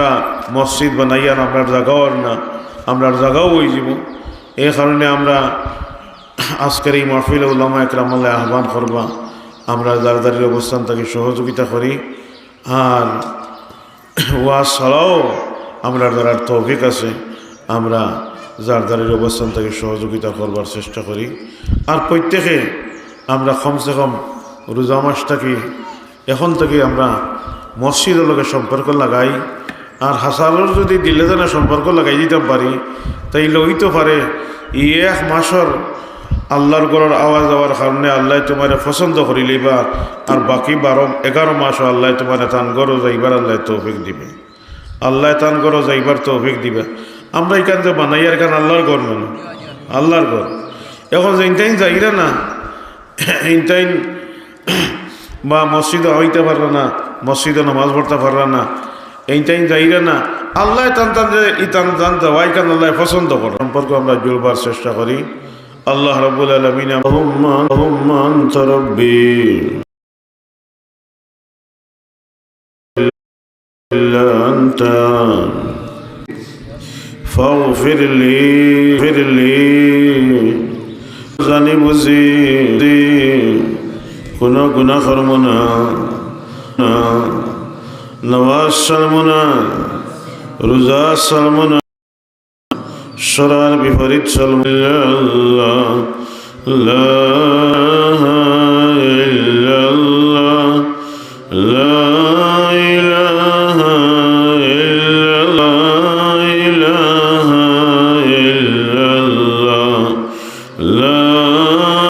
আমরা মসজিদ বানাইয়ার আমরা জাগাও না, আমরা জাগাও হয়ে যাব। এই কারণে আমরা আজকের এই মাহফিল উল্লামা একরামাল্লাহ আহ্বান করবা। আমরা দারদারির অবস্থান থেকে সহযোগিতা করি। আর ওয়াজ ছাড়াও আমরা যারা তৌফিক আছে, আমরা জারদারির অবস্থান থেকে সহযোগিতা করবার চেষ্টা করি। আর প্রত্যেকে আমরা কমসে কম রোজা মাসটাকে এখন থেকে আমরা মসজিদের লগে সম্পর্ক লাগাই। আর হাসালোর যদি দিলে জানা সম্পর্ক লাগাই দিতে পারি তাই হইতে পারে ই এক মাসর আল্লাহর গড়ের আওয়াজ দেওয়ার কারণে আল্লাহ তোমার পছন্দ করি লইবা, আর বাকি বারো, এগারো মাসও আল্লাহ তোমার তান গড়ো যাইবার আল্লাহ তৌফিক দিবে। আল্লাহ তান গড়ো যাইবার তৌফিক দিবে। আমরা এখান থেকে বানাই, আর এখান আল্লাহর গড় মানে। আল্লাহর গড় এখন যে ইনটাইন যাইরা না ইনটাইন বা মসজিদে হইতে পারবে না, মসজিদে নামাজ পড়তে পারবে না এইটাই যাইরা না আল্লাহ টান টান যে ই টান টান দেওয়াই কান আল্লাহ পছন্দ করে সম্পর্ক আমরা জুড়বার চেষ্টা করি আল্লাহ রবুল আলমিন রহমান তরব্বি أنت فاغفر لي اغفر لي জানি বুঝি কোনো গুণা করব না নওয়াজ সালমোনা রোজা সালমোনা সরার বিপরীত সারব লা